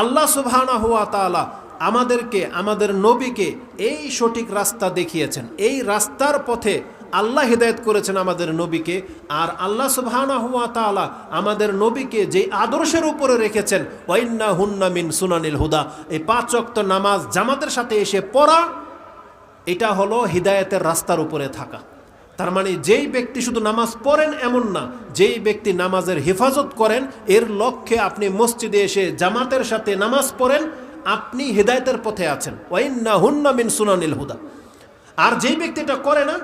আল্লাহ সুবহানা হুয়া তাআলা আমাদেরকে, আমাদের নবীকে এই সঠিক রাস্তা দেখিয়েছেন। এই রাস্তার পথে আল্লাহ হিদায়ত করেছেন আমাদের নবীকে। আর আল্লাহ সুবহানা হুয়া তাআলা আমাদের নবীকে যে আদর্শের উপরে রেখেছেন ওয়াইন্না হুন্না মিন সুনানিল হুদা। এই পাঁচ ওয়াক্ত নামাজ জামাতের সাথে এসে পড়া, এটা হলো হিদায়তের রাস্তার উপরে থাকা। তার মানে যেই ব্যক্তি শুধু নামাজ পড়েন এমন না, যেই ব্যক্তি নামাজের হেফাজত করেন, এর লক্ষ্যে আপনি মসজিদে এসে জামাতের সাথে নামাজ পড়েন, আপনি হিদায়তের পথে আছেন। ওয়াইন্না হুন্না মিন সুনানিল হুদা। আর যেই ব্যক্তি এটা করে না,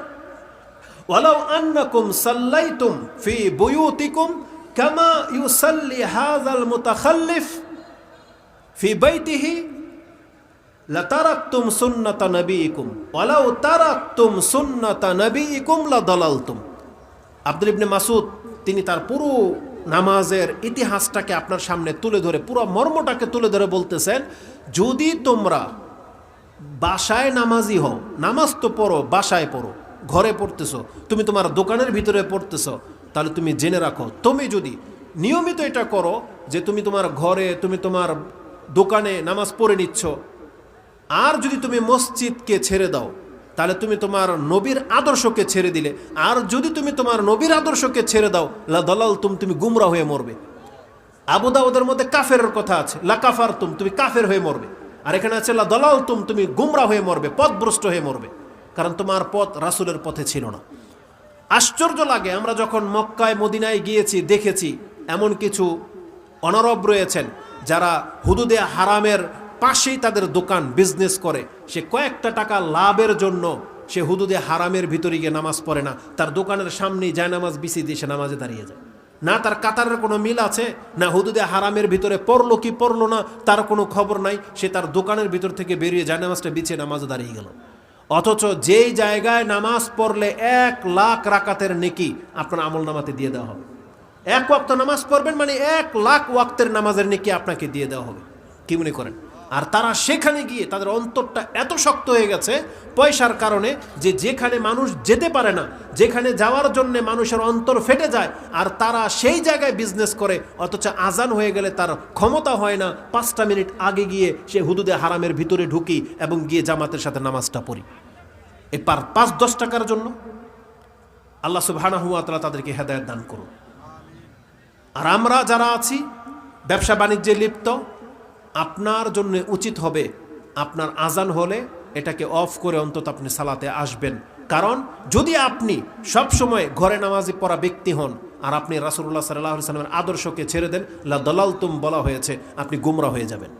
ওয়ালাউ আন্নাকুম সাল্লাইতুম ফি বুয়ুতিকুম কামা ইউসাল্লি হাযাল মুতাখাল্লিফ ফি বাইতিহি লাদালালতুম। আব্দুল ইবনে মাসুদ তিনি তার পুরো নামাজের ইতিহাসটাকে আপনার সামনে তুলে ধরে, পুরো মর্মটাকে তুলে ধরে বলতেছেন, যদি তোমরা বাসায় নামাজি হও, নামাজ তো পড়ো, বাসায় পড়ো, ঘরে পড়তেছো, তুমি তোমার দোকানের ভিতরে পড়তেছো, তাহলে তুমি জেনে রাখো, তুমি যদি নিয়মিত এটা করো যে তুমি তোমার ঘরে, তুমি তোমার দোকানে নামাজ পড়ে নিচ্ছ আর যদি তুমি মসজিদকে ছেড়ে দাও, তাহলে তুমি তোমার নবীর আদর্শকে ছেড়ে দিলে। আর যদি তুমি তোমার নবীর আদর্শকে ছেড়ে দাও, লা দলাল তুম, তুমি গুমরা হয়ে মরবে। আবু দাউদের মধ্যে কাফের কথা আছে, লা কাফার তুম, তুমি কাফের হয়ে মরবে। আর এখানে আছে, লা দলাল তুম, তুমি গুমরা হয়ে মরবে, পথভ্রষ্ট হয়ে মরবে। কারণ তোমার পথ রাসুলের পথে ছিল না। আশ্চর্য লাগে, আমরা যখন মক্কায়, মদিনায় গিয়েছি, দেখেছি, এমন কিছু অনরব রয়েছেন, যারা হুদুদে হারামের পাশেই তাদের দোকান বিজনেস করে। সে কয়েকটা টাকা লাভের জন্য সে হুদুদে হারামের ভিতরে গিয়ে নামাজ পড়ে না। তার দোকানের সামনেই যায় নামাজ বিছিয়ে দিয়ে সে নামাজে দাঁড়িয়ে যায়। না তার কাতারের কোনো মিল আছে, না হুদুদে হারামের ভিতরে পড়ল কি পড়ল না, তার কোনো খবর নাই। সে তার দোকানের ভিতর থেকে বেরিয়ে যায় নামাজটা বিছিয়ে নামাজে দাঁড়িয়ে গেল। অথচ যেই জায়গায় নামাজ পড়লে এক লাখ রাকাতের নেকি আপনার আমল নামাতে দিয়ে দেওয়া হবে। এক ওয়াক্ত নামাজ পড়বেন মানে এক লাখ ওয়াক্তের নামাজের নেকি আপনাকে দিয়ে দেওয়া হবে। কি মনে করেন? আর তারা সেখানে গিয়ে তাদের অন্তরটা এত শক্ত হয়ে গেছে পয়সার কারণে যে যেখানে মানুষ যেতে পারে না, যেখানে যাওয়ার জন্য মানুষের অন্তর ফেটে যায়, আর তারা সেই জায়গায় বিজনেস করে, অথচ আজান হয়ে গেলে তার ক্ষমতা হয় না। পাঁচটা মিনিট আগে গিয়ে সে হুদুদে হারামের ভিতরে ঢুকি এবং গিয়ে জামাতের সাথে নামাজটা পড়ি। এই পার পাঁচ দশ টাকার জন্য আল্লাহ সুবহানা হুয়া তালা তাদেরকে হেদায়ত দান করুন। আর আমরা যারা আছি ব্যবসা বাণিজ্যে লিপ্ত আপনার জন্য উচিত হবে আপনার আজান হলে এটাকে অফ করে অন্তত আপনি সালাতে আসবেন। কারণ যদি আপনি সব সময় ঘরে নামাজি পড়া ব্যক্তি হন আর আপনি রাসুল্লাহ সাল্লাহ সাল্লামের আদর্শকে ছেড়ে দেন, লা দলাল তুম বলা হয়েছে, আপনি গুমরা হয়ে যাবেন।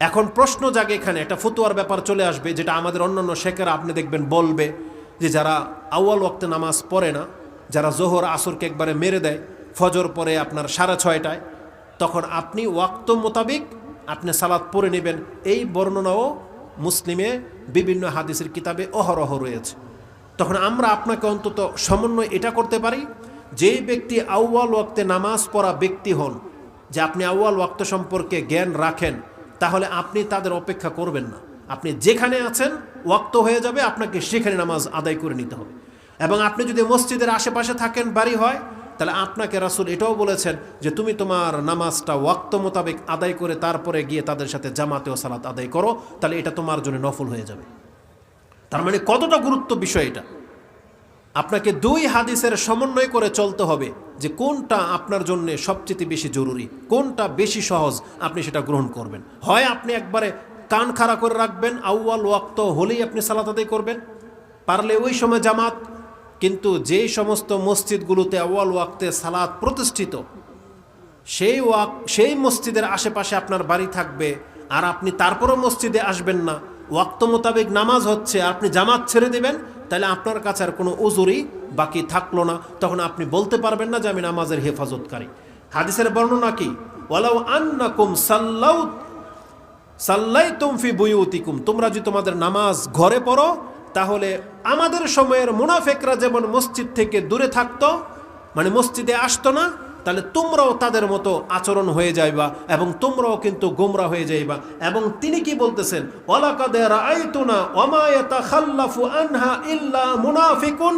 এখন প্রশ্ন জাগে এখানে, একটা ফতুয়ার ব্যাপার চলে আসবে যেটা আমাদের অন্যান্য শেখেরা আপনি দেখবেন বলবে যে যারা আউয়াল ওক্তে নামাজ পড়ে না, যারা জোহর, আসরকে একবারে মেরে দেয়, ফজর পরে আপনার সাড়ে ছয়টায়, তখন আপনি ওয়াক্ত মোতাবিক আপনি সালাদ পড়ে নেবেন। এই বর্ণনাও মুসলিমে বিভিন্ন হাদিসের কিতাবে অহরহ রয়েছে। তখন আমরা আপনাকে অন্তত সমন্বয় এটা করতে পারি, যেই ব্যক্তি আউয়াল ওয়াক্তে নামাজ পড়া ব্যক্তি হন, যে আপনি আউয়াল ওয়াক্ত সম্পর্কে জ্ঞান রাখেন, তাহলে আপনি তাদের অপেক্ষা করবেন না। আপনি যেখানে আছেন, ওয়াক্ত হয়ে যাবে, আপনাকে সেখানে নামাজ আদায় করে নিতে হবে। এবং আপনি যদি মসজিদের আশেপাশে থাকেন, বাড়ি হয় তাহলে আপনাকে রাসুল এটাও বলেছেন যে তুমি তোমার নামাজটা ওয়াক্ত মোতাবেক আদায় করে তারপরে গিয়ে তাদের সাথে জামাতে ও সালাত আদায় করো, তাহলে এটা তোমার জন্য নফল হয়ে যাবে। তার মানে কতটা গুরুত্ব বিষয় এটা? আপনাকে দুই হাদিসের সমন্বয় করে চলতে হবে যে কোনটা আপনার জন্য সবচেয়ে বেশি জরুরি, কোনটা বেশি সহজ আপনি সেটা গ্রহণ করবেন। হয় আপনি একবারে কান খাড়া করে রাখবেন, আউয়াল ওয়াক্ত হলেই আপনি সালাত আদায় করবেন, পারলে ওই সময় জামাত কিন্তু যেই সমস্ত মসজিদগুলোতে আউয়াল ওয়াক্তে সালাত প্রতিষ্ঠিত, সেই ওয়াক, সেই মসজিদের আশেপাশে আপনার বাড়ি থাকবে, আর আপনি তারপরও মসজিদে আসবেন না। ওয়াক্ত মোতাবেক নামাজ হচ্ছে আপনি জামাত ছেড়ে দেবেন, তাহলে আপনার কাছে আর কোনো উজুরি বাকি থাকল না। তখন আপনি বলতে পারবেন না যে আমি নামাজের হেফাজতকারী। হাদিসের বর্ণনা কি? ওয়ালাউ আন্নাকুম সাল্লাউ সাল্লাই তুমফি বুয়ুতিকুম। তোমরা যদি তোমাদের নামাজ ঘরে পড়ো তাহলে আমাদের সময়ের মুনাফেকরা যেমন মসজিদ থেকে দূরে থাকতো মানে মসজিদে আসতো না, তাহলে তোমরাও তাদের মতো আচরণ হয়ে যাইবা এবং তোমরাও কিন্তু গোমরা হয়ে যাইবা। এবং তিনি কি বলতেছেন? আনহা মুনাফিকুন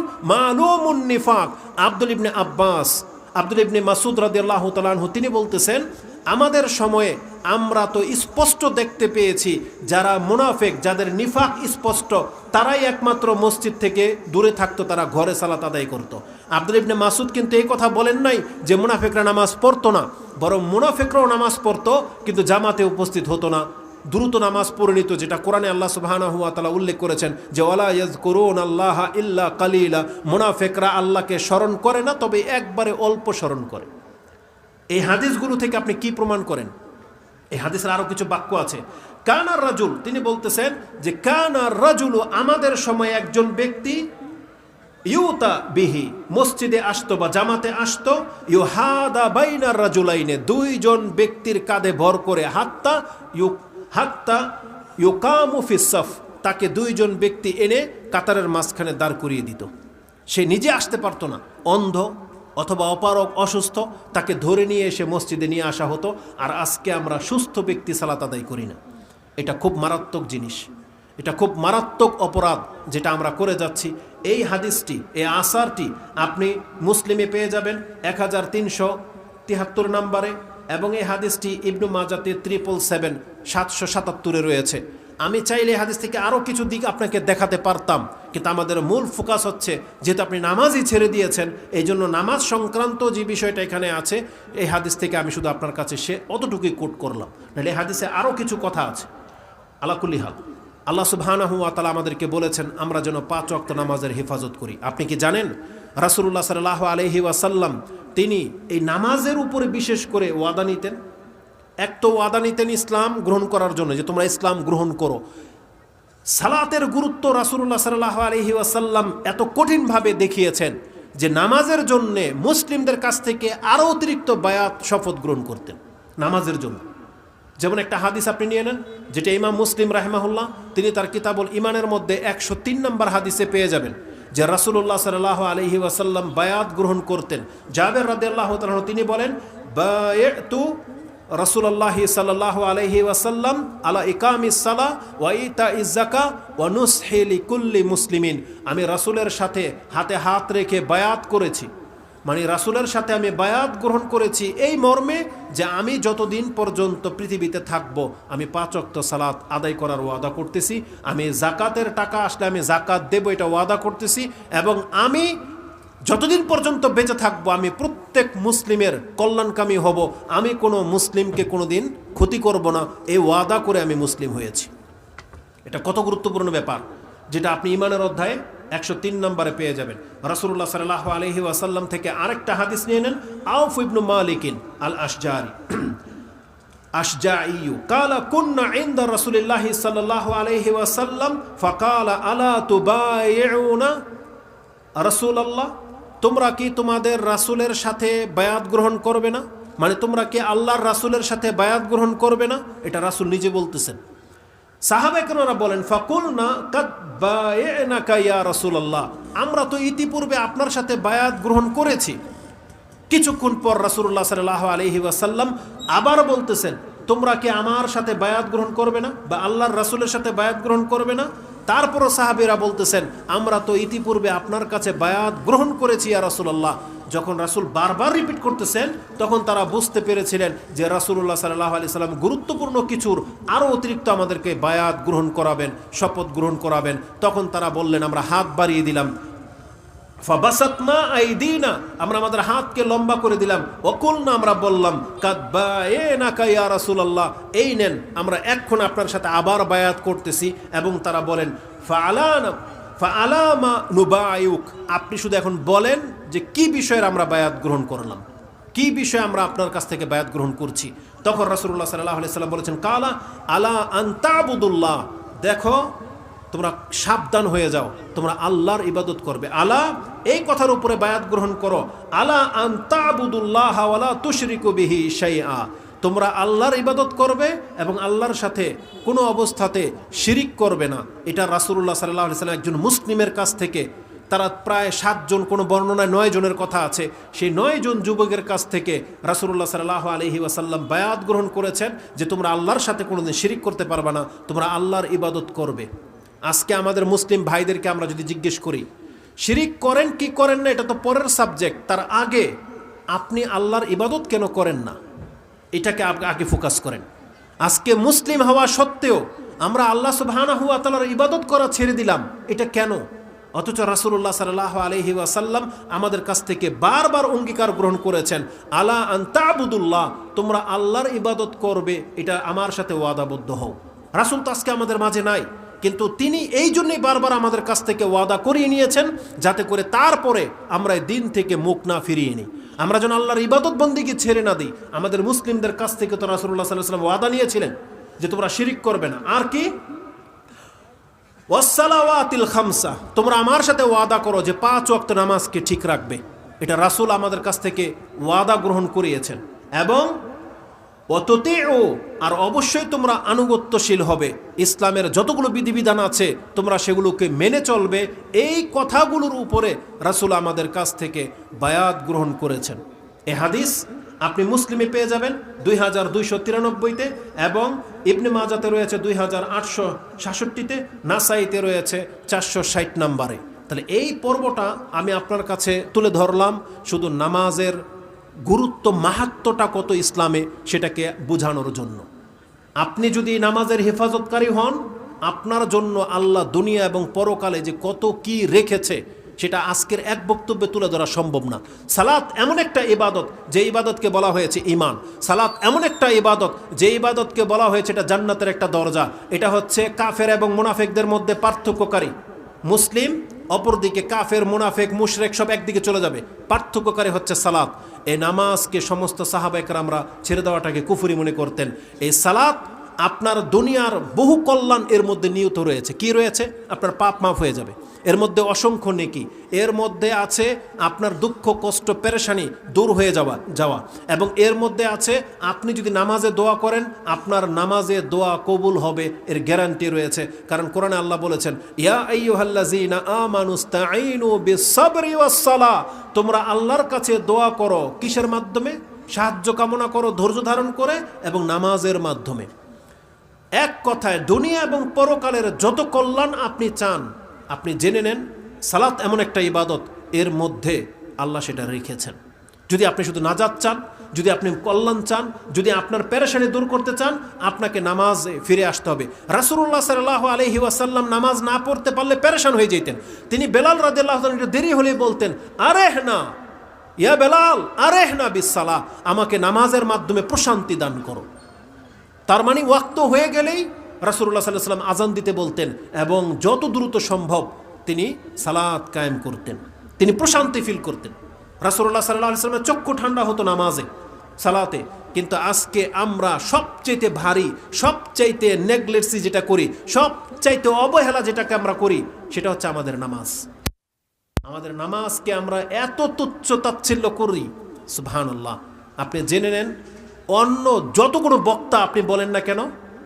আব্দুল ইবনে আব্বাস আব্দুল ইবনে মাসুদ রাদিয়াল্লাহু তাআলা তিনি বলতেছেন, আমাদের সময়ে আমরা তো স্পষ্ট দেখতে পেয়েছি, যারা মুনাফেক, যাদের নিফাক স্পষ্ট, তারাই একমাত্র মসজিদ থেকে দূরে থাকতো, তারা ঘরে সালাত আদায় করতো। আব্দুল ইবনে মাসুদ কিন্তু এই কথা বলেন নাই যে মুনাফেকরা নামাজ পড়তো না, বরং মুনাফেকরাও নামাজ পড়তো, কিন্তু জামাতে উপস্থিত হতো না। দ্রুত নামাজ পড়ে নিত, যেটা কোরআনে আল্লাহ সুবহানাহু ওয়া তাআলা উল্লেখ করেছেন যে, ওয়ালা ইয়াজকুরুন আল্লাহ ইল্লা কালিলা। মুনাফিকরা আল্লাহকে স্মরণ করে না, তবে একবারে অল্প স্মরণ করে। এই হাদিসগুলো থেকে আপনি কি প্রমাণ করেন? এই হাদিসের আরও কিছু বাক্য আছে। কানার রাজুল, তিনি বলতেছেন যে কানার রাজুল আমাদের সময় একজন ব্যক্তি ইউতা বিহি, মসজিদে আসতো বা জামাতে আসতো, ইউহাদা বাইনার রাজুলাইনে, দুইজন ব্যক্তির কাঁধে ভর করে হাত্তা ইউ হাত্তা ইউকামু ফিসফ তাকে দুইজন ব্যক্তি এনে কাতারের মাঝখানে দাঁড় করিয়ে দিত। সে নিজে আসতে পারতো না, অন্ধ অথবা অপারক অসুস্থ, তাকে ধরে নিয়ে এসে মসজিদে নিয়ে আসা হতো, আর আজকে আমরা সুস্থ ব্যক্তি সালাত আদায় করি না। এটা খুব মারাত্মক জিনিস। এটা খুব মারাত্মক অপরাধ যেটা আমরা করে যাচ্ছি। এই হাদিসটি, এই আসারটি আপনি মুসলিমে পেয়ে যাবেন। এক হাজার তিনশো তিয়াত্তর নাম্বারে এবং এই হাদিসটি ইবনু মাজাতে ত্রিপল সেভেন সাতশো সাতাত্তরে রয়েছে। আমি চাইলে হাদিস থেকে আরও কিছু দিক আপনাকে দেখাতে পারতাম, কিন্তু আমাদের মূল ফোকাস হচ্ছে যেহেতু আপনি নামাজই ছেড়ে দিয়েছেন এই জন্য নামাজ সংক্রান্ত যে বিষয়টা এখানে আছে, এই হাদিস থেকে আমি শুধু আপনার কাছে সে অতটুকুই কোট করলাম। নাহলে এই হাদিসে আরও কিছু কথা আছে। আলাকুল্লি হাল, আল্লাহ সুবহানাহু তাআলা আমাদেরকে বলেছেন, আমরা যেন পাঁচ ওয়াক্ত নামাজের হেফাজত করি। আপনি কি জানেন? রাসূলুল্লাহ সাল্লাল্লাহু আলাইহি ওয়াসাল্লাম তিনি এই নামাজের উপরে বিশেষ করে ওয়াদা নিতেন। এক তো ওয়াদা নিতেন ইসলাম গ্রহণ করার জন্য, যে তোমরা ইসলাম গ্রহণ করো। সালাতের গুরুত্ব রাসূলুল্লাহ সাল্লাল্লাহু আলাইহি ওয়াসাল্লাম এত কঠিনভাবে দেখিয়েছেন যে নামাজের জন্যে মুসলিমদের কাছ থেকে আরও অতিরিক্ত বায়াত শপথ গ্রহণ করতেন নামাজের জন্য। যেমন একটা হাদিস আপনি নিয়ে নেন, যেটা ইমাম মুসলিম রাহমাহুল্লাহ, তিনি তার কিতাবুল ইমানের মধ্যে একশো তিন নম্বর হাদিসে পেয়ে যাবেন। যে রাসুল্লাহ সাল্লাহ আলহি ওয়াসাল্লাম বায়াত গ্রহণ করতেন। জাবের রাদিয়াল্লাহ তাআলা তিনি বলেন, বায়তু সাল সাল্লাহ আলহি ওয়াসাল্লাম আলা ইকাম ইসালা ওয়াইতা ইজাকা ওয়ানুসহেলি কুল্লি মুসলিমিন। আমি রাসুলের সাথে হাতে হাত রেখে বায়াত করেছি। মানে রাসুলের সাথে আমি বায়াত গ্রহণ করেছি এই মর্মে যে আমি যতদিন পর্যন্ত পৃথিবীতে থাকব, আমি পাঁচ অক্ত সালাত আদায় করার ওয়াদা করতেছি, আমি জাকাতের টাকা আসলে আমি জাকাত দেব এটা ওয়াদা করতেছি এবং আমি যতদিন পর্যন্ত বেঁচে থাকব, আমি প্রত্যেক মুসলিমের কল্যাণকামী হব, আমি কোনো মুসলিমকে কোনো দিন ক্ষতি করব না, এই ওয়াদা করে আমি মুসলিম হয়েছি। এটা কত গুরুত্বপূর্ণ ব্যাপার, যেটা আপনি ইমানের অধ্যায়ে একশো তিন নম্বরে পেয়ে যাবেন। রাসুল্লাহ সাল্লাহ আলহি ওয়াসাল্লাম থেকে আরেকটা হাদিস নিয়ে নেন, আউফ ইবনু মালিকিন আল আশজারি আশজাইয়ু, কালা কুন্না ইনদা রাসূলিল্লাহি সাল্লাল্লাহু আলাইহি ওয়াসাল্লাম, ফাকালা আলা তুবাইউনা। রাসূলুল্লাহ, তোমরা কি তোমাদের রাসূলের সাথে বায়াত গ্রহণ করবে না? মানে তোমরা কি আল্লাহর রাসূলের সাথে বায়াত গ্রহণ করবে না? এটা রাসূল নিজে বলতেছেন। সাহাবেকরা বলেন ফাকুল না কাইয়া রসুল্লাহ আমরা তো ইতিপূর্বে আপনার সাথে বায়াত গ্রহণ করেছি। কিছুক্ষণ পর রাসুল্লাহ সাল্লাহ আলহি ওয়াসাল্লাম আবার বলতেছেন, তোমরা কি আমার সাথে বায়াত গ্রহণ করবে না বা আল্লাহর রাসুলের সাথে বায়াত গ্রহণ করবে না? তারপরও সাহাবিরা বলতেছেন, আমরা তো ইতিপূর্বে আপনার কাছে বায়াত গ্রহণ করেছি ইয়া রাসুলাল্লাহ। যখন রাসুল বারবার রিপিট করতেছেন, তখন তারা বুঝতে পেরেছিলেন যে রাসুল্লাহ সাল্লাহ আলি সাল্লাম গুরুত্বপূর্ণ কিছুর আরও অতিরিক্ত আমাদেরকে বায়াত গ্রহণ করাবেন, শপথ গ্রহণ করাবেন। তখন তারা বললেন, আমরা হাত বাড়িয়ে দিলাম। আইদিনা, আমরা আমাদের হাতকে লম্বা করে দিলাম। আমরা বললাম না কাইয়া এই নেন, আমরা এখন আপনার সাথে আবার বায়াত করতেছি এবং তারা বলেন ফালামা নুবায়ুক আপনি শুধু এখন বলেন যে কি বিষয়ের আমরা বায়াত গ্রহণ করলাম। কি বিষয়ে আমরা আপনার কাছ থেকে বায়াত গ্রহণ করছি। তখন রাসুল্লাহ সাল্লাহ সাল্লাম বলেছেন, কালা আলা আন্তাবুদুল্লাহ দেখো, তোমরা সাবধান হয়ে যাও, তোমরা আল্লাহর ইবাদত করবে। আলা, এই কথার উপরে বায়াত গ্রহণ করো। আলা আন্তাবুদুল্লাহ তুশরিকু বিহি শাইআ। তোমরা আল্লাহর ইবাদত করবে এবং আল্লাহর সাথে কোনো অবস্থাতে শিরিক করবে না। এটা রাসুল্লাহ সাল্লাহ সাল্লাম একজন মুসলিমের কাছ থেকে, তারা প্রায় সাতজন কোনো বর্ণনায় নয় জনের কথা আছে, সেই নয় জন যুবকের কাছ থেকে রাসুল্লাহ সাল্লাহ আলহি ওয়াসাল্লাম বায়াত গ্রহণ করেছেন যে তোমরা আল্লাহর সাথে কোনোদিন শিরিক করতে পারবে না, তোমরা আল্লাহর ইবাদত করবে। আজকে আমাদের মুসলিম ভাইদেরকে আমরা যদি জিজ্ঞেস করি, শিরিক করেন কি করেন না, এটা তো পরের সাবজেক্ট, তার আগে আপনি আল্লাহর ইবাদত কেন করেন না? এটাকে আগে ফোকাস করেন। আজকে মুসলিম হওয়া সত্ত্বেও আমরা আল্লাহ সুবাহানা হুয়া তালার ইবাদত করা ছেড়ে দিলাম। এটা কেন? অথচ রাসুল্লাহ সাল্লাহ আলহি ওয়াসাল্লাম আমাদের কাছ থেকে বারবার অঙ্গীকার গ্রহণ করেছেন, আলা আন্তাবুদুল্লাহ তোমরা আল্লাহর ইবাদত করবে, এটা আমার সাথে ওয়াদাবদ্ধ হও। রাসুল তো আজকে আমাদের মাঝে নাই। কিন্তু তিনি এই জন্যই বারবার আমাদের কাছ থেকে ওয়াদা করিয়ে নিয়েছেন যাতে করে তারপরে আমরা দিন থেকে মুখ না ফিরিয়ে নিই। আমরা যেন আল্লাহর ইবাদত বন্দিকে ছেড়ে না দিই। আমাদের মুসলিমদের কাছ থেকে তো রাসুল্লাহ সাল্লাহ সাল্লাম ওয়াদা নিয়েছিলেন যে তোমরা শিরিক করবে না। আর কি? ওয়াসালাওয়াতিল খামসা। তোমরা আমার সাথে ওয়াদা করো যে পাঁচ ওয়াক্ত নামাজকে ঠিক রাখবে। এটা রাসুল আমাদের কাছ থেকে ওয়াদা গ্রহণ করিয়েছেন। এবং অততেও আর অবশ্যই তোমরা আনুগত্যশীল হবে। ইসলামের যতগুলো বিধিবিধান আছে, তোমরা সেগুলোকে মেনে চলবে। এই কথাগুলোর উপরে রাসুল আমাদের কাছ থেকে বায়াত গ্রহণ করেছেন। এ হাদিস আপনি মুসলিমে পেয়ে যাবেন দুই হাজার দুইশো তিরানব্বইতে এবং ইবনে মাজাতে রয়েছে দুই হাজার আটশো সাতষট্টিতে, নাসাইতে রয়েছে চারশো ষাট নাম্বারে। তাহলে এই পর্বটা আমি আপনার কাছে তুলে ধরলাম। শুধু নামাজের গুরুত্ব মাহাত্মটা কত ইসলামে সেটাকে বোঝানোর জন্য। আপনি যদি নামাজের হেফাজতকারী হন, আপনার জন্য আল্লাহ দুনিয়া এবং পরকালে যে কত কি রেখেছে, সেটা আজকের এক বক্তব্যে তুলে ধরা সম্ভব না। সালাত এমন একটা ইবাদত, যে ইবাদতকে বলা হয়েছে ইমান সালাত এমন একটা ইবাদত, যে ইবাদতকে বলা হয়েছে এটা জান্নাতের একটা দরজা। এটা হচ্ছে কাফের এবং মুনাফেকদের মধ্যে পার্থক্যকারী। মুসলিম, অপরদিকে কাফের, মুনাফেক, মুশরেক সব একদিকে চলে যাবে। পার্থক্যকারী হচ্ছে সালাত। এই নামাজকে সমস্ত সাহাবায়করা আমরা ছেড়ে দেওয়াটাকে কুফুরি মনে করতেন। এই সালাত আপনার দুনিয়ার বহু কল্যাণ এর মধ্যে নিয়ত রয়েছে। কি রয়েছে? আপনার পাপ মাফ হয়ে যাবে। এর মধ্যে অসংখ্য নেকি। এর মধ্যে আছে আপনার দুঃখ, কষ্ট, পেরেশানি দূর হয়ে যাওয়া যাওয়া। এবং এর মধ্যে আছে, আপনি যদি নামাজে দোয়া করেন, আপনার নামাজে দোয়া কবুল হবে এর গ্যারান্টি রয়েছে। কারণ কোরআনে আল্লাহ বলেছেন, ইয়া তোমরা আল্লাহর কাছে দোয়া করো কিসের মাধ্যমে? সাহায্য কামনা করো, ধৈর্য ধারণ করে এবং নামাজের মাধ্যমে। এক কথায় দুনিয়া এবং পরকালের যত কল্যাণ আপনি চান, আপনি জেনে নেন, সালাত এমন একটা ইবাদত, এর মধ্যে আল্লাহ সেটা রেখেছেন। যদি আপনি শুধু নাজাত চান, যদি আপনি কল্যাণ চান, যদি আপনার প্যারেশানি দূর করতে চান, আপনাকে নামাজে ফিরে আসতে হবে। রাসুল্লাহ সাল্লাহ আলহি ওয়াসাল্লাম নামাজ না পড়তে পারলে প্যারেশান হয়ে যেতেন। তিনি বেলাল রাজিয়াল্লাহ একটু দেরি হলে বলতেন, আরেহ না, ইয়া বেলাল, আরেহ না বিসালা আমাকে নামাজের মাধ্যমে প্রশান্তি দান করো। তার মানে ওয়াক্ত হয়ে গেলেই রাসুল্লাহ সাল্লাহ সাল্লাম আজান দিতে বলতেন এবং যত দ্রুত সম্ভব তিনি সালাদ কায়েম করতেন, তিনি প্রশান্তি ফিল করতেন। রাসুল্লাহ সাল্লাহ সাল্লামের চক্ষু ঠান্ডা হতো নামাজে, সালাতে। কিন্তু আজকে আমরা সবচাইতে ভারী, সবচাইতে নেগলেটসি যেটা করি, সবচাইতে অবহেলা যেটাকে আমরা করি, সেটা হচ্ছে আমাদের নামাজ। আমাদের নামাজকে আমরা এত তুচ্ছ তাচ্ছিল্য করি, সুবহানাল্লাহ। আপনি জেনে নেন অন্য যত কোনো বক্তা আপনি বলেন না কেন,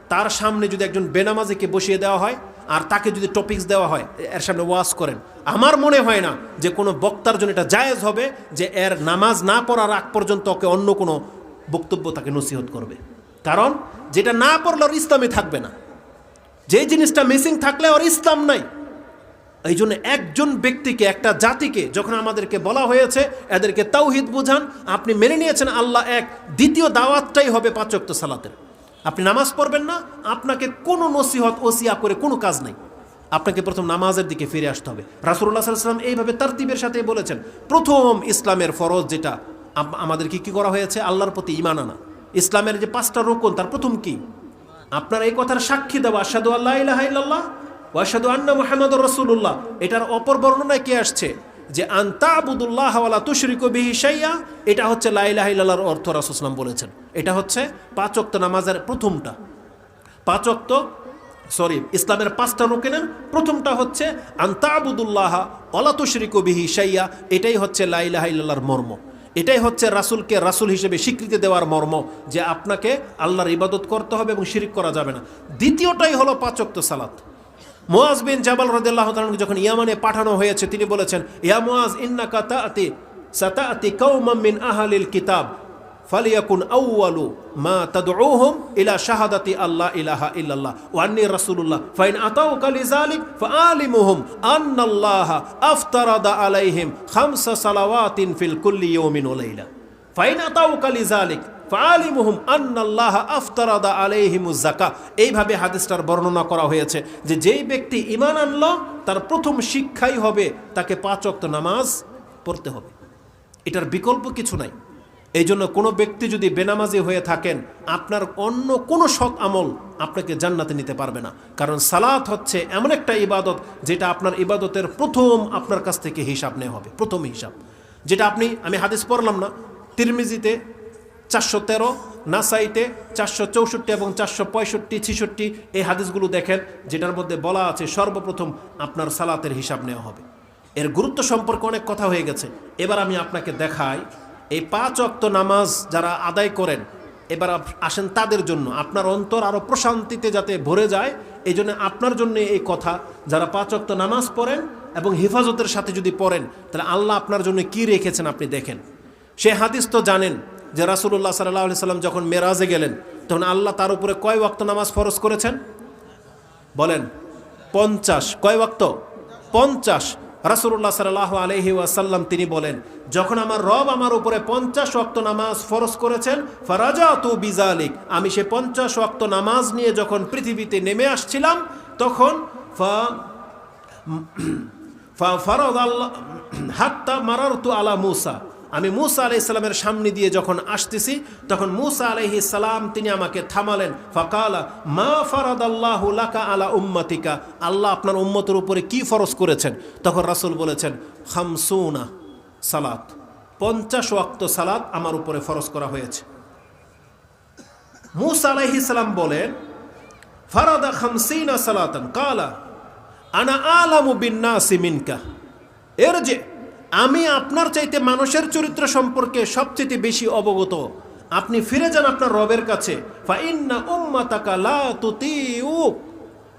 তার সামনে যদি একজন বেনামাজিকে বসিয়ে দেওয়া হয় আর তাকে যদি টপিকস দেওয়া হয়, এর সামনে ওয়াজ করেন। আমার মনে হয় না যে কোনো বক্তার জন্য এটা জায়েজ হবে যে এর নামাজ না পড়ার আগ পর্যন্ত ওকে অন্য কোনো বক্তব্য তাকে নসিহত করবে। কারণ যেটা না পড়লে ওর ইসলামে থাকবে না। যে জিনিসটা মিসিং থাকলে ওর ইসলাম নাই। এই জন্য একজন ব্যক্তিকে, একটা জাতিকে যখন আমাদেরকে বলা হয়েছে, এদেরকে তাওহিদ বুঝান, আপনি মেনে নিয়েছেন আল্লাহ এক, দ্বিতীয় দাওয়াতটাই হবে পাঁচক্ত সালাতের। আপনি নামাজ পড়বেন না, আপনাকে কোনো নসিহত, ওসিয়া করে কোনো কাজ নাই। আপনাকে প্রথম নামাজের দিকে ফিরে আসতে হবে। রাসুল্লাহ সাল্লাম এইভাবে তারতিবের সাথে বলেছেন, প্রথম ইসলামের ফরজ যেটা, আম- আমাদের কি করা হয়েছে? আল্লাহর প্রতি ইমান আনা। ইসলামের যে পাঁচটা রোকন, তার প্রথম কি? আপনার এই কথার সাক্ষী দেওয়া আসাদু আল্লাহ ওয়াসাদু আন্না মুহাম্মদ রসুল্লাহ এটার অপর বর্ণনায় কে আসছে? যে আন্তা আবুদুল্লাহ ওয়ালা তুশরিকু বিহি শাইয়া, এটা হচ্ছে লাইলাহ ইল্লাল্লাহর অর্থ রাসুসলাম বলেছেন। এটা হচ্ছে পাঁচক্ত নামাজের প্রথমটা। পাঁচক্ত সরি, ইসলামের পাঁচটা রোকেনের প্রথমটা হচ্ছে আন্তা আবুদুল্লাহ ওলা তুশরিকু বিহি শাইয়া, এটাই হচ্ছে লাইলাহ ইল্লাল্লাহর মর্ম। এটাই হচ্ছে রাসুলকে রাসুল হিসেবে স্বীকৃতি দেওয়ার মর্ম, যে আপনাকে আল্লাহর ইবাদত করতে হবে এবং শিরিক করা যাবে না। দ্বিতীয়টাই হলো পাঁচক্ত সালাত। মোয়াজ বিন জাবাল রদাল্লাহ তাআলাকে যখন ইয়ামানে পাঠানো হয়েছে, তিনি বলেছেন, ইয়া মোয়াজ ইন্নাকা তাআতি, সাতাআতি কওমান মিন আহলিল কিতাব, ফালিয়াকুন আউয়ালু মা তাদউহুম ইলা শাহাদাতি আল্লাহ ইলাহা ইল্লাল্লাহ, ওয়া আন্নী রাসূলুল্লাহ ফাইন আতাউকা লিযালিক ফাআলিমুহুম আন্নাল্লাহ আফতারাদা আলাইহিম খামসা সালাওয়াতিন ফিল কুল্লি ইয়াউমিন ওয়া লাইলা। ফাইন আতাউকা লিযালিক ফালিমুহুম আন্নাল্লাহ আফতারাদা আলাইহিমুজ যাকা এইভাবে হাদিসটার বর্ণনা করা হয়েছে যে যেই ব্যক্তি ইমান আনল, তার প্রথম শিক্ষাই হবে তাকে পাঁচ ওয়াক্ত নামাজ পড়তে হবে। এটার বিকল্প কিছু নাই। এই জন্য কোনো ব্যক্তি যদি বেনামাজি হয়ে থাকেন, আপনার অন্য কোনো সৎ আমল আপনাকে জান্নাতে নিতে পারবে না। কারণ সালাত হচ্ছে এমন একটা ইবাদত যেটা আপনার ইবাদতের প্রথম আপনার কাছ থেকে হিসাব নেওয়া হবে, প্রথম হিসাব। যেটা আপনি, আমি হাদিস পড়লাম না তিরমিজিতে চারশো তেরো, নাসাইতে চারশো চৌষট্টি এবং চারশো পঁয়ষট্টি, ছিষট্টি এই হাদিসগুলো দেখেন, যেটার মধ্যে বলা আছে সর্বপ্রথম আপনার সালাতের হিসাব নেওয়া হবে। এর গুরুত্ব সম্পর্কে অনেক কথা হয়ে গেছে। এবার আমি আপনাকে দেখাই, এই পাঁচ অক্ত নামাজ যারা আদায় করেন, এবার আসেন তাদের জন্য। আপনার অন্তর আরও প্রশান্তিতে যাতে ভরে যায় এই জন্য আপনার জন্য এই কথা। যারা পাঁচ অক্ত নামাজ পড়েন এবং হেফাজতের সাথে যদি পড়েন, তাহলে আল্লাহ আপনার জন্য কি রেখেছেন আপনি দেখেন। সে হাদিস তো জানেন যে রাসুল্লাহ সাল্লাহ সাল্লাম যখন মেরাজে গেলেন, তখন আল্লাহ তার উপরে কয় ওয়াক্ত নামাজ ফরজ করেছেন? বলেন, পঞ্চাশ। কয় ওয়াক্ত? পঞ্চাশ। রাসুল্লাহ সাল্লাহ আলহি ওয়াসাল্লাম তিনি বলেন, যখন আমার রব আমার উপরে পঞ্চাশ ওয়াক্ত নামাজ ফরজ করেছেন ফারাজা তু বিজালিক আমি সে পঞ্চাশ ওয়াক্ত নামাজ নিয়ে যখন পৃথিবীতে নেমে আসছিলাম, তখন ফা ফারদ আল্লাহ হাত্তা মারারতু আলা মুসা। আমি মুসা আলাহ ইসলামের সামনে দিয়ে যখন আসতেছি, তখন মুসা আলহি সালাম তিনি আমাকে থামালেন। ফাকালা, মা ফারাদ আল্লাহ লাকা আলা উম্মাতিকা? আল্লাহ আপনার উম্মতের উপরে কি ফরজ করেছেন? তখন রাসূল বলেছেন, খামসুনা সালাত। পঞ্চাশ ওয়াক্ত সালাত আমার উপরে ফরজ করা হয়েছে। মুসা আলাইহি সালাম বলেন, ফারাদা খামসিনা সালাতান। কালা, আনা আলামু বিন্নাসি মিনকা। এর যে আমি আপনার চাইতে মানুষের চরিত্র সম্পর্কে সবচেয়ে বেশি অবগত। আপনি ফিরে যান আপনার রবের কাছে।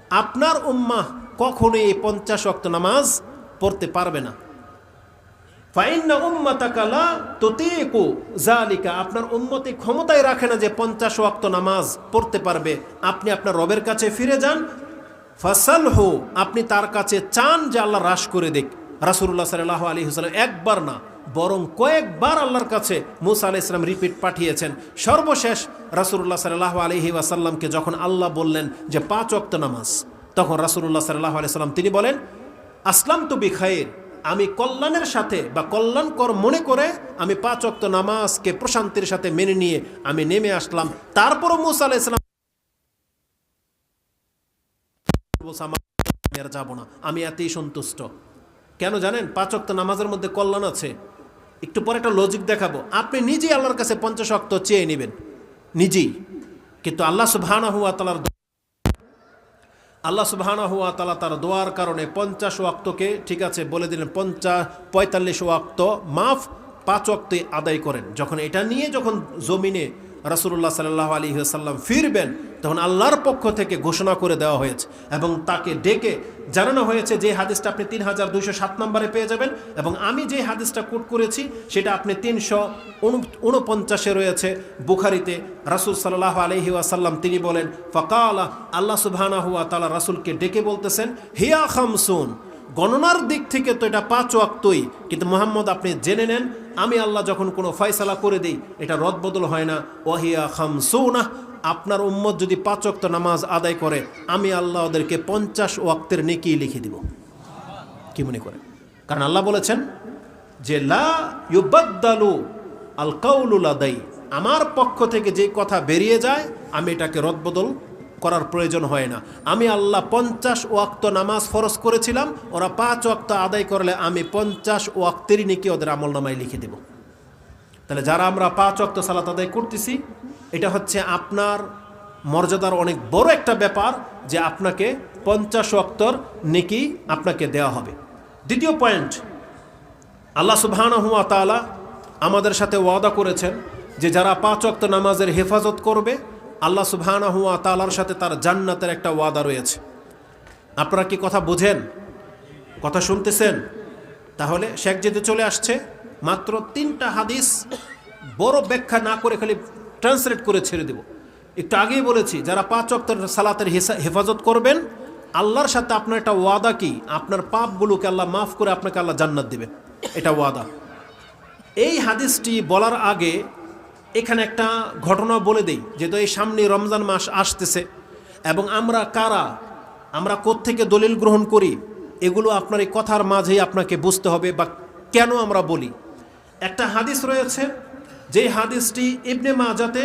আপনার উম্মাহ কখনোই এই পঞ্চাশ ওয়াক্ত নামাজ পড়তে পারবে না। ফাইন্না উম্মাতাকা লা তুতিকু। জালিকা আপনার উম্মতি ক্ষমতায় রাখে না যে পঞ্চাশ ওয়াক্ত নামাজ পড়তে পারবে। আপনি আপনার রবের কাছে ফিরে যান। ফাসাল হো আপনি তার কাছে চান যে আল্লাহ হ্রাস করে দিক। রাসুল্লাহ সাল্লাহ আলী হুসালাম একবার না, বরং কয়েকবার আল্লাহর কাছে মুসা আলাহ ইসলাম রিপিট পাঠিয়েছেন। সর্বশেষ রাসুল্লাহ সাল্লাহ আলহি ওয়াসাল্লামকে যখন আল্লাহ বললেন যে পাঁচ অক্ত নামাজ, তখন রাসুল্লাহ সাল্লাহ আলি সাল্লাম তিনি বলেন আসলাম তো বিখায়ের আমি কল্যাণের সাথে বা কল্যাণকর মনে করে আমি পাঁচ অক্ত নামাজকে প্রশান্তির সাথে মেনে নিয়ে আমি নেমে আসলাম। তারপরও মুসা আলাহ ইসলাম আর না, আমি এতেই সন্তুষ্ট। কেন জানেন? পাঁচ অক্ত নামাজের মধ্যে কল্যাণ আছে। একটু পরে একটা লজিক দেখাবো। আপনি নিজেই আল্লাহর কাছে পঞ্চাশ অক্ত চেয়ে নেবেন। নিজেই। কিন্তু আল্লাহ সুবহানা হুয়া তালার আল্লাহ সুবহানা হুয়া তালা তার দোয়ার কারণে পঞ্চাশ ওয়াক্তকে, ঠিক আছে, বলে দিলেন পঞ্চাশ, পঁয়তাল্লিশ ওয়াক্ত মাফ, পাঁচ ওয়াক্তে আদায় করেন। যখন এটা নিয়ে যখন জমিনে রাসুল্লাহ সাল্লাহ আলী সাল্লাম ফিরবেন, তখন আল্লাহর পক্ষ থেকে ঘোষণা করে দেওয়া হয়েছে এবং তাকে ডেকে জানানো হয়েছে যে হাদিসটা আপনি তিন হাজার দুইশো সাত নম্বরে পেয়ে যাবেন এবং আমি যে হাদিসটা কোট করেছি, সেটা আপনি তিনশো উনপঞ্চাশে রয়েছে বুখারিতে। রাসুল সাল্লাহ আলহি আসাল্লাম তিনি বলেন, ফকালা, আল্লাহ সুবহানা হুয়া তালা রাসুলকে ডেকে বলতেছেন, হিয়া খামসুন গণনার দিক থেকে তো এটা পাঁচ ওয়াক্তই, কিন্তু মোহাম্মদ আপনি জেনে নেন, আমি আল্লাহ যখন কোনো ফয়সালা করে দিই, এটা রদবদল হয় না। ওয়াহিয়া খামসুনা, আপনার উম্মত যদি পাঁচ ওয়াক্ত নামাজ আদায় করে, আমি আল্লাহ ওদেরকে পঞ্চাশ ওয়াক্তের নেকি লিখে দিব। কি মনে করেন? কারণ আল্লাহ বলেছেন যে, লা ইউবাদ্দালু আল কাউলুল আদাই আমার পক্ষ থেকে যে কথা বেরিয়ে যায়, আমি এটাকে রদবদল করার প্রয়োজন হয় না। আমি আল্লাহ পঞ্চাশ ওয়াক্ত নামাজ ফরজ করেছিলাম, ওরা পাঁচ ওয়াক্ত আদায় করলে আমি পঞ্চাশ ওয়াক্তেরই নাকি ওদের আমল নামায় লিখে দেব। তাহলে যারা আমরা পাঁচ ওয়াক্ত সালাত আদায় করতেছি, এটা হচ্ছে আপনার মর্যাদার অনেক বড় একটা ব্যাপার যে আপনাকে পঞ্চাশ ওয়াক্তর নেকি আপনাকে দেওয়া হবে। দ্বিতীয় পয়েন্ট, আল্লাহ সুবহানাহু ওয়া তাআলা আমাদের সাথে ওয়াদা করেছেন যে যারা পাঁচ ওয়াক্ত নামাজের হেফাজত করবে আল্লাহ সুবহানাহু ওয়া তাআলার সাথে তার জান্নাতের একটা ওয়াদা রয়েছে। আপনারা কি কথা বোঝেন? কথা শুনতেছেন? তাহলে শেখ যেতে চলে আসছে, মাত্র তিনটা হাদিস বড় ব্যাখ্যা না করে খালি ট্রান্সলেট করে ছেড়ে দেব। একটু আগেই বলেছি, যারা পাঁচ অক্টের সালাতের হেফাজত করবেন, আল্লাহর সাথে আপনার একটা ওয়াদা কি? আপনার পাপগুলোকে আল্লাহ মাফ করে আপনাকে আল্লাহ জান্নাত দেবে এটা ওয়াদা। এই হাদিসটি বলার আগে এখানে একটা ঘটনা বলে দেই যেহেতু এই সামনে রমজান মাস আসতেছে, এবং আমরা কারা? আমরা কোত্থেকে দলিল গ্রহণ করি? এগুলো আপনার এই কথার মাঝেই আপনাকে বুঝতে হবে, বা কেন আমরা বলি? একটা হাদিস রয়েছে, যেই হাদিসটি ইবনে মাজাতে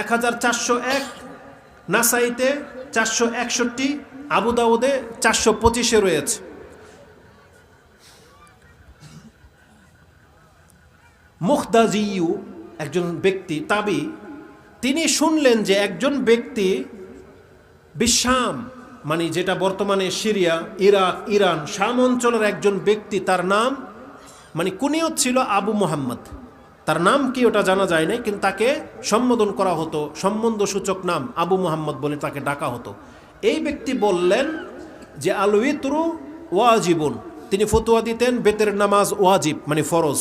এক হাজার চারশো এক, নাসাইতে চারশো একষট্টি, আবু দাউদে চারশো পঁচিশে রয়েছে। মুখদাজিউ একজন ব্যক্তি, তাবি, তিনি শুনলেন যে একজন ব্যক্তি বিশ্বাম মানে যেটা বর্তমানে সিরিয়া, ইরাক, ইরান, শাম অঞ্চলের একজন ব্যক্তি, তার নাম মানে কুনিয়ত ছিল আবু মোহাম্মদ। তার নাম কি ওটা জানা যায় নাই, কিন্তু তাকে সম্বোধন করা হতো, সম্বন্ধ সূচক নাম আবু মোহাম্মদ বলে তাকে ডাকা হতো। এই ব্যক্তি বললেন যে আল উইতরু ওয়াজিবুন। তিনি ফতুয়া দিতেন, বেতের নামাজ ওয়াজিব মানে ফরজ।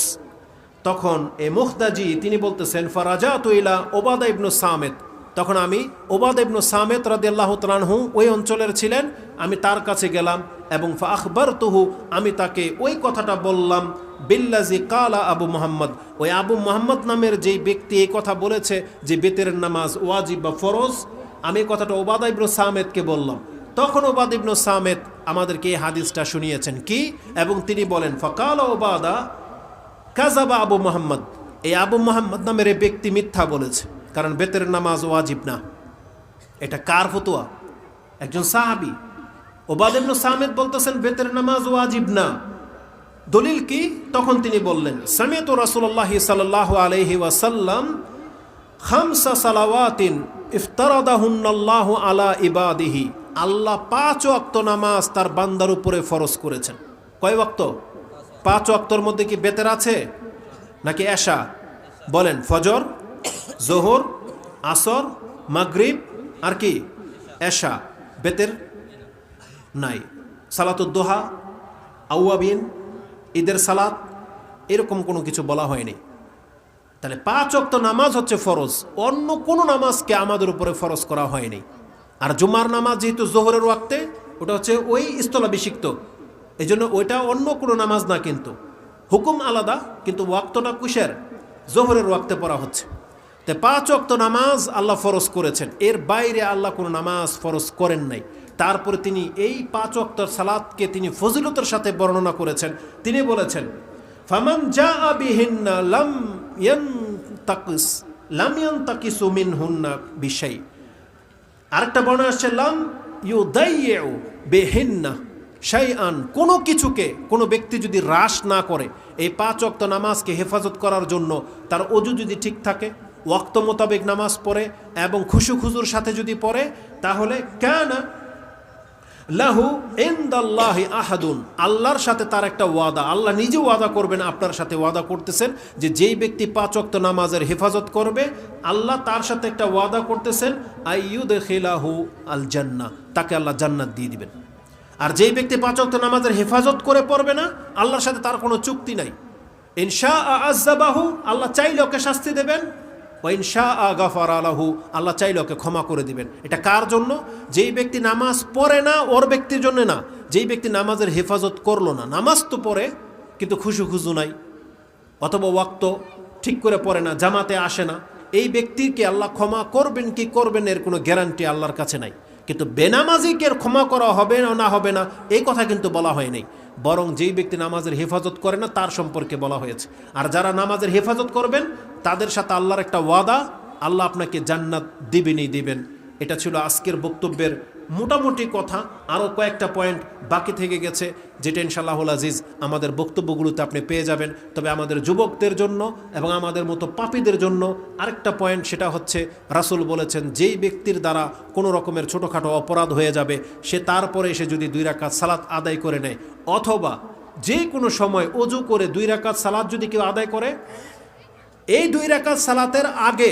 তখন এ মুখদাজি তিনি বলতেছেন ফারাজা তুইলা ওবাদা ইবনু সামেদ। তখন আমি ওবাদ ইবনু সামেদ রাদি আল্লাহ তালানহু ওই অঞ্চলের ছিলেন, আমি তার কাছে গেলাম এবং আখবর তুহু আমি তাকে ওই কথাটা বললাম বিল্লাজি কালা আবু মোহাম্মদ। ওই আবু মোহাম্মদ নামের যেই ব্যক্তি এই কথা বলেছে যে বেতের নামাজ ওয়াজিব বা ফরজ, আমি এই কথাটা ওবাদা ইবনু সামেদকে বললাম। তখন ওবাদ ইবনু সামেদ আমাদেরকে এই হাদিসটা শুনিয়েছেন কি? এবং তিনি বলেন, ফকাল ওবাদা কাজাবা আবু মোহাম্মদ। এই আবু মোহাম্মদ নামের এই ব্যক্তি মিথ্যা বলেছে, কারণ বেতের নামাজ ওয়াজিব না। এটা কার ফতুয়া? একজন সাহাবি। ওবাদ ইবনু সামেদ বলতেছেন, বেতের নামাজ ওয়াজিব না। দলিল কি? তখন তিনি বললেন, সামেত রাসুল্লাহ সাল্লাহ আলহি ওয়াসাল্লাম খামসা সালাওয়াতিন ইফতারাদাহুন্নাল্লাহ আলা ইবাদিহি। আল্লাহ পাঁচ ওয়াক্ত নামাজ তার বান্দার উপরে ফরজ করেছেন। কয় ওয়াক্ত? পাঁচ ওয়াক্তর মধ্যে কি বেতের আছে? নাকি এশা? বলেন, ফজর, জোহর, আসর, মাগরিব আর কি? এশা, বেতের নাই। সালাতুদ্দোহা আউয়াবিন, ঈদের সালাত, এরকম কোনো কিছু বলা হয়নি। তাহলে পাঁচ অক্ত নামাজ হচ্ছে ফরজ, অন্য কোনো নামাজকে আমাদের উপরে ফরজ করা হয়নি। আর জুমার নামাজ যেহেতু জোহরের ওয়াক্তে, ওটা হচ্ছে ওই স্থলাভিষিক্ত। এই জন্য ওইটা অন্য কোনো নামাজ না কিন্তু। হুকুম আলাদা, কিন্তু ওয়াক্তটা কুশের, জোহরের ওয়াক্তে পড়া হচ্ছে। তো পাঁচ অক্ত নামাজ আল্লাহ ফরজ করেছেন। এর বাইরে আল্লাহ কোনো নামাজ ফরজ করেন নাই। তারপরে তিনি এই পাঁচ অক্তর সালাদকে তিনি ফজিলতের সাথে বর্ণনা করেছেন। তিনি বলেছেন, ফামান যা আবিহিন্না লাম ইয়ান তাকিস লাম মিন হুন্না বিষয় আরেকটা বর্ণনা আসছে, লাম ইউ দাইয়েও বেহিন্না। সেই আন কোনো কিছুকে, কোনো ব্যক্তি যদি হ্রাস না করে, এই পাঁচ অক্ত নামাজকে হেফাজত করার জন্য তার অজু যদি ঠিক থাকে, ওয়াক্ত মোতাবেক নামাজ পড়ে এবং খুশু খুজুর সাথে যদি পড়ে, তাহলে কেন লাহু এন্দাল্লাহি আহাদুন। আল্লাহর সাথে তার একটা ওয়াদা। আল্লাহ নিজে ওয়াদা করবেন, আপনার সাথে ওয়াদা করতেছেন যে যেই ব্যক্তি পাঁচ অক্ত নামাজের হেফাজত করবে, আল্লাহ তার সাথে একটা ওয়াদা করতেছেন আইয়ুদ খিলাহু আল জান্না তাকে আল্লাহ জান্নাত দিয়ে দিবেন। আর যেই ব্যক্তি পাঁচ অক্ত নামাজের হেফাজত করে পড়বে না, আল্লাহর সাথে তার কোনো চুক্তি নাই। ইনশা আজাবাহু আল্লাহ চাইলে ওকে শাস্তি দেবেন। ওইনশা আ গাফার আলাহু আল্লাহ চাইলে ওকে ক্ষমা করে দিবেন। এটা কার জন্য? যেই ব্যক্তি নামাজ পড়ে না, ওর ব্যক্তির জন্য না। যেই ব্যক্তি নামাজের হেফাজত করল না, নামাজ তো পড়ে, কিন্তু খুশু খুশু নাই। অথবা ওয়াক্ত ঠিক করে পড়ে না, জামাতে আসে না। এই ব্যক্তিকে আল্লাহ ক্ষমা করবেন কি করবেন এর কোনো গ্যারান্টি আল্লাহর কাছে নাই। কিন্তু বেনামাজিকের ক্ষমা করা হবে না না হবে না, এই কথা কিন্তু বলা হয় নাই। বরং যেই ব্যক্তি নামাজের হেফাজত করে না, তার সম্পর্কে বলা হয়েছে। আর যারা নামাজের হেফাজত করবেন, তাদের সাথে আল্লাহর একটা ওয়াদা, আল্লাহ আপনাকে জান্নাত দিবেনই দিবেন। এটা ছিল আজকের বক্তব্যের মোটামুটি কথা আরও কয়েকটা পয়েন্ট বাকি থেকে গেছে, যেটা ইনশাল্লাহুল আজিজ আমাদের বক্তব্যগুলোতে আপনি পেয়ে যাবেন। তবে আমাদের যুবকদের জন্য এবং আমাদের মতো পাপীদের জন্য আরেকটা পয়েন্ট সেটা হচ্ছে, রাসুল বলেছেন, যেই ব্যক্তির দ্বারা কোনো রকমের ছোটোখাটো অপরাধ হয়ে যাবে, সে তারপরে এসে যদি দুই রাকাত সালাত আদায় করে নেয়। অথবা যে কোনো সময় অজু করে দুই রাকাত সালাত যদি কেউ আদায় করে, এই দুই রাকাত সালাতের আগে,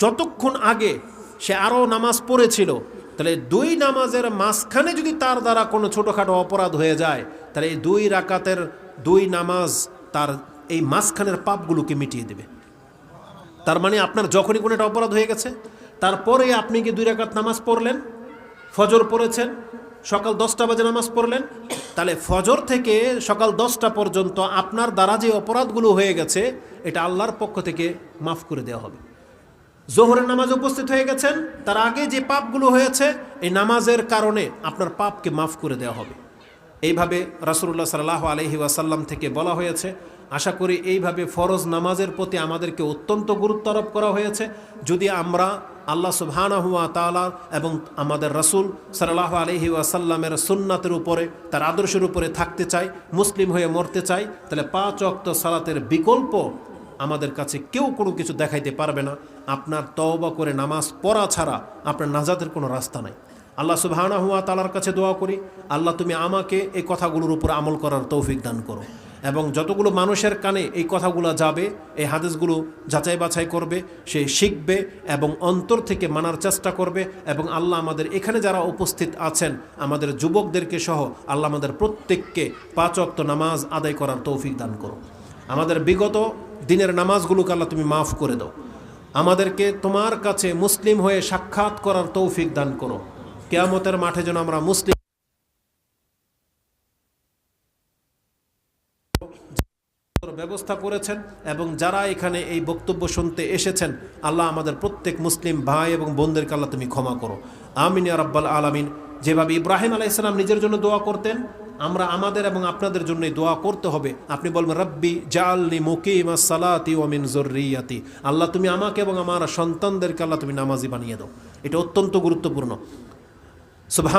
যতক্ষণ আগে সে আরও নামাজ পড়েছিল তাহলে দুই নামাজের মাঝখানে যদি তার দ্বারা কোনো ছোটোখাটো অপরাধ হয়ে যায়, তাহলে এই দুই রাকাতের দুই নামাজ তার এই মাঝখানের পাপগুলোকে মিটিয়ে দেবে। তার মানে আপনার যখনই কোনো একটা অপরাধ হয়ে গেছে, তারপরে আপনি কি দুই রাকাত নামাজ পড়লেন? ফজর পড়েছেন, সকাল দশটা বাজে নামাজ পড়লেন, তাহলে ফজর থেকে সকাল দশটা পর্যন্ত আপনার দ্বারা যে অপরাধগুলো হয়ে গেছে, এটা আল্লাহর পক্ষ থেকে মাফ করে দেওয়া হবে। জোহরের নামাজ উপস্থিত হয়ে গেছেন। তার আগে যে পাপগুলো হয়েছে, এই নামাজের কারণে আপনার পাপকে মাফ করে দেওয়া হবে। এইভাবে রাসুল্লাহ সাল্লাহ আলহি ওয়াসাল্লাম থেকে বলা হয়েছে, আশা করি এইভাবে ফরজ নামাজের প্রতি আমাদেরকে অত্যন্ত গুরুত্ব আরোপ করা হয়েছে। যদি আমরা আল্লাহ সুবহানা হুয়া তালা এবং আমাদের রসুল সাল্লাহ আলহি ওয়াসাল্লামের সুন্নাতের উপরে, তার আদর্শের উপরে থাকতে চাই, মুসলিম হয়ে মরতে চাই, তাহলে পাঁচ অক্ত সালাতের বিকল্প আমাদের কাছে কেউ কোনো কিছু দেখাইতে পারবে না। আপনার তওবা করে নামাজ পড়া ছাড়া আপনার নাজাদের কোনো রাস্তা নাই। আল্লাহ সুবহানা হুয়া তালার কাছে দোয়া করি, আল্লাহ তুমি আমাকে এই কথাগুলোর উপর আমল করার তৌফিক দান করো এবং যতগুলো মানুষের কানে এই কথাগুলো যাবে, এই হাদিসগুলো যাচাই বাছাই করবে, সে শিখবে এবং অন্তর থেকে মানার চেষ্টা করবে এবং আল্লাহ আমাদের এখানে যারা উপস্থিত আছেন, আমাদের যুবকদেরকে সহ আল্লাহ আমাদের প্রত্যেককে পাঁচ অক্ত নামাজ আদায় করার তৌফিক দান করো। আমাদের বিগত দিনের নামাজগুলোকে আল্লাহ তুমি মাফ করে দাও। আমাদেরকে তোমার কাছে মুসলিম হয়ে সাক্ষাৎ করার তৌফিক দান করো। কেয়ামতের মাঠে যেন আমরা মুসলিম ব্যবস্থা করেছেন এবং যারা এখানে এই বক্তব্য শুনতে এসেছেন, আল্লাহ আমাদের প্রত্যেক মুসলিম ভাই এবং বোনদেরকে আল্লাহ তুমি ক্ষমা করো। আমিন ইয়া রাব্বাল আলামিন। যেভাবে ইব্রাহিম আলাইসালাম নিজের জন্য দোয়া করতেন আমরা আমাদের এবং আপনাদের জন্যই দোয়া করতে হবে। আপনি বলবেন, রব্বি জালি মুকিম সালাতি ওমিন জরিয়াতি আল্লাহ, তুমি আমাকে এবং আমার সন্তানদেরকে আল্লাহ তুমি নামাজি বানিয়ে দাও। এটা অত্যন্ত গুরুত্বপূর্ণ। সুবহান